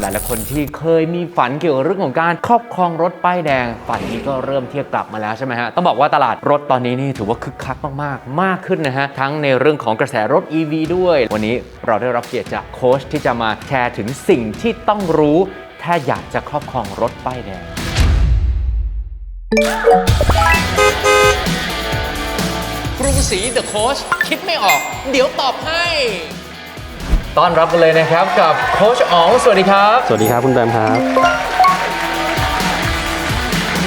หลายๆคนที่เคยมีฝันเกี่ยวกับเรื่องของการครอบครองรถป้ายแดง ฝันนี้ก็เริ่มเทียบกลับมาแล้วใช่ไหมฮะ ต้องบอกว่าตลาดรถตอนนี้นี่ถือว่าคึกคักมากๆ มากขึ้นนะฮะ ทั้งในเรื่องของกระแสรถ EV ด้วย วันนี้เราได้รับเกียรติจากโค้ชที่จะมาแชร์ถึงสิ่งที่ต้องรู้ ถ้าอยากจะครอบครองรถป้ายแดงกรุงศรีเดอะโค้ชคิดไม่ออก เดี๋ยวตอบให้ ต้อนรับกันเลยนะครับกับโค้ชอ๋องสวัสดีครับ สวัสดีครับคุณแบมครับ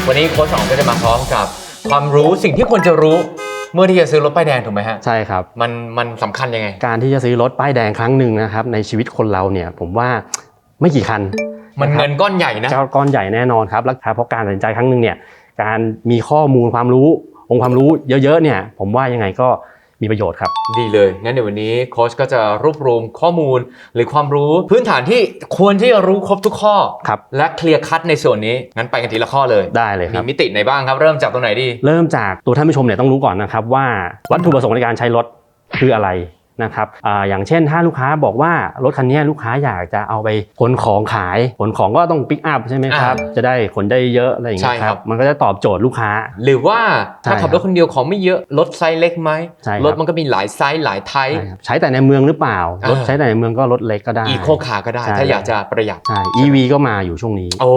วันนี้โค้ชอ๋องก็จะมาพร้อมกับ ความรู้สิ่งที่ควรจะรู้เมื่อที่จะซื้อรถป้ายแดงถูกไหมฮะใช่ครับ มันมันสำคัญยังไง การที่จะซื้อรถป้ายแดงครั้งหนึ่งนะครับในชีวิตคนเราเนี่ยผมว่าไม่กี่คันมันนะครับเงินก้อนใหญ่นะเจ้าก้อนใหญ่แน่นอนครับแล้วเพราะการตัดสินใจครั้งหนึ่งเนี่ยการมีข้อมูลความรู้องค์ความรู้เยอะๆเนี่ยผมว่ายังไงก็ มีประโยชน์ครับ ดีเลย งั้นเดี๋ยววันนี้โค้ชก็จะรวบรวมข้อมูลหรือความรู้พื้นฐานที่ควรที่จะรู้ครบทุกข้อ ครับ และเคลียร์คัดในส่วนนี้ งั้นไปกันทีละข้อเลย ได้เลยคมีรับ มิติไหนบ้างครับ เริ่มจากตรงไหนดี เริ่มจากตัวท่านผู้ชมเนี่ยต้องรู้ก่อนนะครับว่าวัตถุประสงค์ในการใช้รถคืออะไร นะครับอาอย่างเช่นถ้าลูกค้าบอกว่ารถคันนี้ลูกค้าอยากจะเอาไปขนของขายขนของก็ต้องปิกอัพใช่ไหมครับอ่าจะได้ขนได้เยอะอะไรอย่างเงี้ยใช่คครัรับบมันก็จะตอบโจทย์ลูกค้า หรือว่าถ้าใช่ขับรถคนเดียวของไม่เยอะรถไซส์เล็กไหมใช่ครับรถมันก็มีหลายไซส์หลายไทป์ใช่ครับใช้แต่ในเมืองหรือเปล่าอ่ารถใช้แต่ในเมืองก็รถเล็กก็ได้อีโคคาร์ก็ได้ใช่ถ้าอยากจะประหยัดใช่ EV ก็มาอยู่ช่วงนี้ โอ้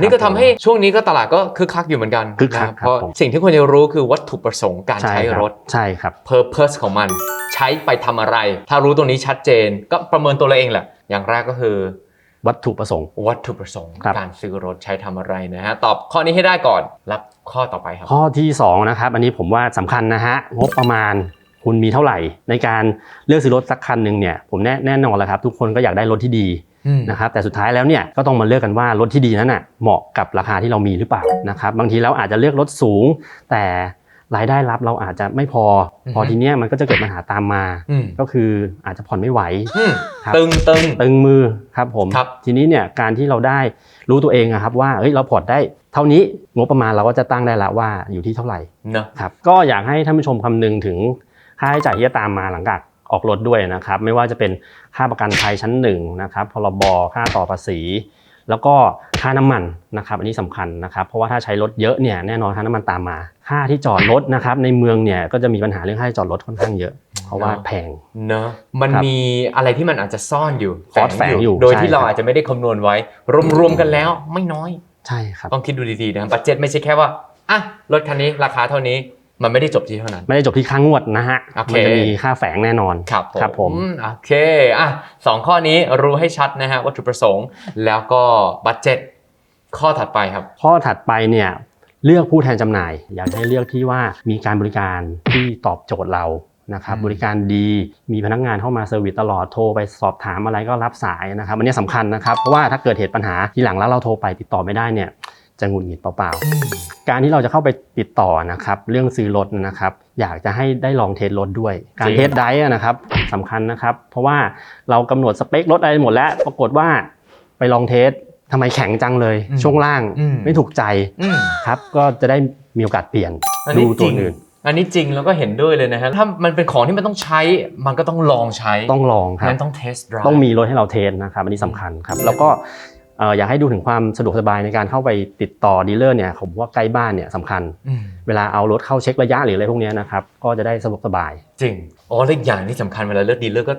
นี่ก็ทำให้ช่วงนี้ก็ตลาดก็คึกคักอยู่เหมือนกันคึกคักนะครับเพราะผมสิ่งที่ควรจะรู้คือวัตถุประสงค์การใช่ใช้คบรถใช่ครับ purpose ของมัน ใช้ไปทำอะไร ถ้ารู้ตรงนี้ชัดเจนก็ประเมินตัวเราเองแหละ อย่างแรกก็คือ วัตถุประสงค์ วัตถุประสงค์ครับการซื้อรถใช้ทำอะไรนะฮะ ตอบข้อนี้ให้ได้ก่อน รับข้อต่อไปครับ ข้อที่สองนะครับ อันนี้ผมว่าสำคัญนะฮะ งบประมาณคุณมีเท่าไหร่ ในการเลือกซื้อรถสักคันหนึ่งเนี่ย ผมแน่แน่นอนแหละครับ ทุกคนก็อยากได้รถที่ดีอืมนะครับแต่สุดท้ายแล้วเนี่ยก็ต้องมาเลือกกันว่ารถที่ดีนั้นน่ะเหมาะกับราคาที่เรามีหรือเปล่านะครับบางทีเราอาจจะเลือกรถสูง แต่ รายได้รับเราอาจจะไม่พออือฮึพอทีเนี้ยมันก็จะเกิดปัญหาตามมาอืมก็คืออาจจะผ่อนไม่ไหวอืมครับตึงตึงตึงมือครับผมครับทีนี้เนี่ยการที่เราได้รู้ตัวเองอะครับว่าเฮ้ยเราผ่อนได้เท่านี้งบประมาณเราก็จะตั้งได้ละว่าอยู่ที่เท่าไหร่เนอะครับก็อยากให้ท่านผู้ชมคำนึงถึงค่าใช้จ่ายที่จะตามมาหลังจากออกรถด้วยนะครับ ไม่ว่าจะเป็นค่าประกันภัยชั้นหนึ่งนะครับพรบค่าต่อภาษี แล้วก็ค่าน้ำมันนะครับอันนี้สำคัญนะครับเพราะว่าถ้าใช้รถเยอะเนี่ยแน่นอนค่าน้ำมันตามมา ค่าที่จอดรถนะครับในเมืองเนี่ยก็จะมีปัญหาเรื่องค่าที่จอดรถค่อนข้างเยอะเพราะว่าแพงเนอะมันครับมีอะไรที่มันอาจจะซ่อนอยู่คอร์สแฝงอยู่ โดยใช่ที่เราครับอาจจะไม่ได้คำนวณไว้ รวมๆกันแล้วไม่น้อยใช่ครับต้องคิดดูดีๆนะบัตเจ็ตไม่ใช่แค่ว่าอะรถคันนี้ราคาเท่านี้ มันไม่ได้จบที่เท่านั้น ไม่ได้จบที่ค่างวดนะฮะโอเคมันจะมีค่าแฝงแน่นอน ครับผมครับผม โอเคอะสองข้อนี้รู้ให้ชัดนะฮะวัตถุประสงค์ แล้วก็บัตเจ็ตข้อถัดไปครับ ข้อถัดไปเนี่ยเลือกผู้แทนจำหน่าย อยากให้เลือกที่ว่ามีการบริการที่ตอบโจทย์เรานะครับอืมบริการดีมีพนักงานเข้ามาเซอร์วิสตลอดโทรไปสอบถามอะไรก็รับสายนะครับอันนี้สำคัญนะครับเพราะว่าถ้าเกิดเหตุปัญหาทีหลังแล้วเราโทรไปติดต่อไม่ได้เนี่ยจะหงุดหงิดเปล่าๆ การที่เราจะเข้าไปติดต่อนะครับเรื่องซื้อรถนะครับอยากจะให้ได้ลองเทสรถด้วย การจริงเทสไดร์นะครับสำคัญนะครับ เพราะว่าเรากำหนดสเปครถอะไรหมดแล้ว ปรากฏว่าไปลองเทสทำไมแข็งจังเลยอืมช่วงล่างอืมไม่ถูกใจอืมครับก็จะได้มีโอกาสเปลี่ยนอันนี้ดูจตัริวงอื่นอันนี้จริงแล้วก็เห็นด้วยเลยนะฮะถ้ามันเป็นของที่มันต้องใช้มันก็ต้องลองใช้ต้องลองครับงั้นต้องเทสต์ไดรฟ์ต้องมีรถให้เราเทสนะครับอันนี้สำคัญครับ แล้วก็เอ่ออยากให้ดูถึงความสะดวกสบายในการเข้าไปติดต่อดีลเลอร์เนี่ยผมว่าใกล้บ้านเนี่ยสำคัญอืมเวลาเอารถเข้าเช็คระยะหรืออะไรพวกเนี้ยนะครับก็จะได้สะดวกสบาย จริงอ๋อแล้วอีกอย่างที่สำคัญเวลาเลือกดีลเลอร์ก็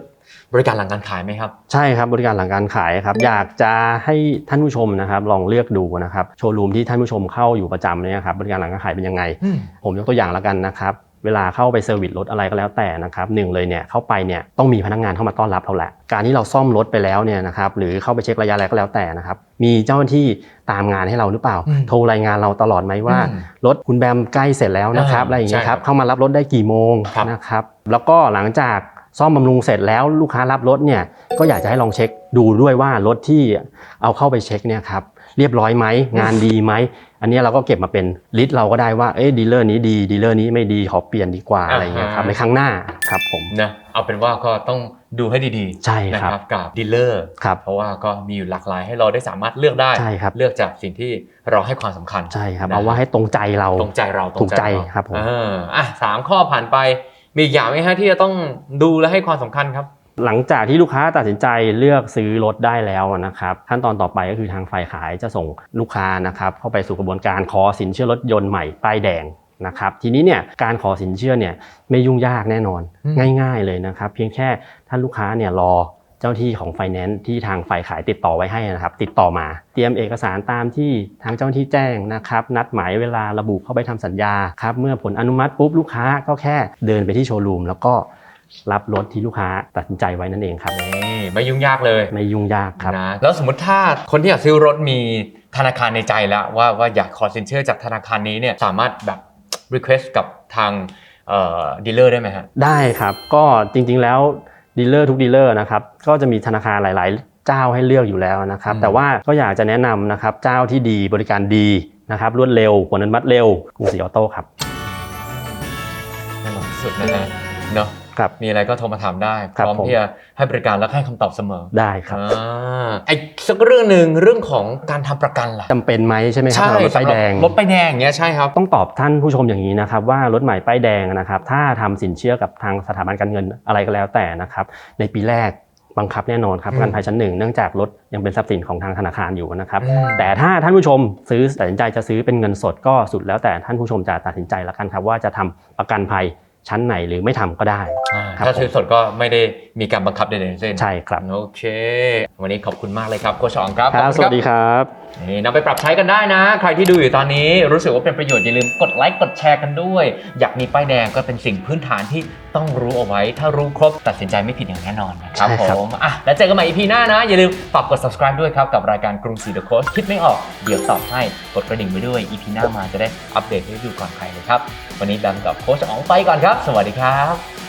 บริการหลังการขายไหมครับ ใช่ครับบริการหลังการขายครับ อยากจะให้ท่านผู้ชมนะครับลองเลือกดูนะครับโชว์รูมที่ท่านผู้ชมเข้าอยู่ประจำเนี่ยครับบริการหลังการขายเป็นยังไงอืมผมยกตัวอย่างแล้วกันนะครับ เวลาเข้าไปเซอร์วิสรถอะไรก็แล้วแต่นะครับหนึ่งเลยเนี่ยเข้าไปเนี่ยต้องมีพนักงานเข้ามาต้อนรับเราแหละการที่เราซ่อมรถไปแล้วเนี่ยนะครับหรือเข้าไปเช็คระยะอะไรก็แล้วแต่นะครับมีเจ้าหน้าที่ตามงานให้เราหรือเปล่าอืมโทรรายงานเราตลอดไหมว่าอืมรถคุณแบมใกล้เสร็จแล้วนะครับอ่าอะไรอย่างเงี้ยใช่คครัรับบเข้ามารับรถได้กี่โมงครับนะครับแล้วก็หลังจากซ่อมบำรุงเสร็จแล้วลูกค้ารับรถเนี่ยก็อยากจะให้ลองเช็คดูด้วยว่ารถที่เอาเข้าไปเช็คเนี่ยครับ เรียบร้อยไหมงานดีไหมอันเนี้ยเราก็เก็บมาเป็นลิสต์เราก็ได้ว่าเอ้ดีลเลอร์นี้ดีดีลเลอร์นี้ไม่ดีขอเปลี่ยนดีกว่าอ่าฮะอะไรเงี้ยครับในครั้งหน้าครับผมนะเอาเป็นว่าก็ต้องดูให้ดีๆใช่นะครับกับดีลเลอร์ครับเพราะว่าก็มีอยู่หลากหลายให้เราได้สามารถเลือกได้ใช่ครับเลือกจากสิ่งที่เราให้ความสำคัญใช่ครับนะเอาว่าให้ตรงใจเราตรงใจเราถูกใจเาครับผมเอออะสามข้อผ่านไปมีอีกอย่างไหมฮะที่จะต้องดูและให้ความสำคัญครับ หลังจากที่ลูกค้าตัดสินใจเลือกซื้อรถได้แล้วนะครับขั้นตอนต่อไปก็คือทางฝ่ายขายจะส่งลูกค้านะครับเข้าไปสู่กระบวนการขอสินเชื่อรถยนต์ใหม่ป้ายแดงนะครับทีนี้เนี่ยการขอสินเชื่อเนี่ยไม่ยุ่งยากแน่นอนอืมง่าย ๆเลยนะครับ เพียงแค่ท่านลูกค้าเนี่ยรอเจ้าที่ของไฟแนนซ์ที่ทางฝ่ายขายติดต่อไว้ให้นะครับ ติดต่อมา เตรียมเอกสารตามที่ทางเจ้าหน้าที่แจ้งนะครับ นัดหมายเวลาระบุเข้าไปทำสัญญาครับเมื่อผลอนุมัติปุ๊บลูกค้าก็แค่เดินไปที่โชว์รูมแล้วก็ รับรถที่ลูกค้าตัดสินใจไว้นั่นเองครับนี่ไม่ยุ่งยากเลยไม่ยุ่งยากครับนะแล้วสมมติถ้าคนที่อยากซื้อรถมีธนาคารในใจแล้วว่าว่าอยากขอสินเชื่อจากธนาคารนี้เนี่ยสามารถแบบ request กับทางเอ่อดีลเลอร์ได้ไหมฮะได้ครับก็จริงๆแล้วดีลเลอร์ทุกดีลเลอร์นะครับก็จะมีธนาคารหลาย ๆ เจ้าให้เลือกอยู่แล้วนะครับอืมแต่ว่าก็อยากจะแนะนำนะครับเจ้าที่ดีบริการดีนะครับรวดเร็วผลอนุมัติเร็วกรุงศรีออโต้ครับแน่นอนที่สุดนะฮะเนาะ ครับมีอะไรก็โทรมาถามได้พครับร้อมผมที่จะให้บริการและให้คำตอบเสมอได้ครับอ่าไอ้สักเรื่องหนึ่งเรื่องของการทำประกันล่ะจำเป็นไหมใช่ไหมครับสำหรับรถไฟแดงรถป้ายแดงอย่างเงี้ยใช่ครับต้องตอบท่านผู้ชมอย่างนี้นะครับว่ารถใหม่ป้ายแดงนะครับถ้าทำสินเชื่อกับทางสถาบันการเงินอะไรก็แล้วแต่นะครับในปีแรกบังคับแน่นอนครับอืมประกันภัยชั้นหนึ่งเนื่องจากรถยังเป็นทรัพย์สินของทางธนาคารอยู่นะครับอืมแต่ถ้าท่านผู้ชมซื้อตัดสินใจจะซื้อเป็นเงินสดก็สุดแล้วแต่ท่านผู้ชมจะตัดสินใจละกันครับว่าจะทำประกันภัย ชั้นไหนหรือไม่ทำก็ได้อ่าครับถ้าซื้อสดก็ไม่ได้มีการบังคับใดๆทั้งสิ้นใช่ครับโอเค วันนี้ขอบคุณมากเลยครับโคชอองครับครับขอณสวัสดีครับนี่นำไปปรับใช้กันได้นะ ใครที่ดูอยู่ตอนนี้รู้สึกว่าเป็นประโยชน์อย่าลืมกดไลค์กดแชร์กันด้วย อยากมีป้ายแดงก็เป็นสิ่งพื้นฐานที่ต้องรู้เอาไว้ ถ้ารู้ครบตัดสินใจไม่ผิดอย่างแน่นอนนะครับใช่ผครับมอะแล้วเจอกันใหม่ EP หน้านะ อย่าลืมฝากกด subscribe ด้วยครับกับรายการกรุงศรีเดอะโค้ชคิดไม่ออกเดี๋ยวตอบให้กดกระดิ่งไว้ด้วย EP หน้ามาจะได้อัปเดตให้ดูก่อนใครเลยครับวันนี้แบมกับโค้ชอ๋องไปก่อนครับ สวัสดีครับ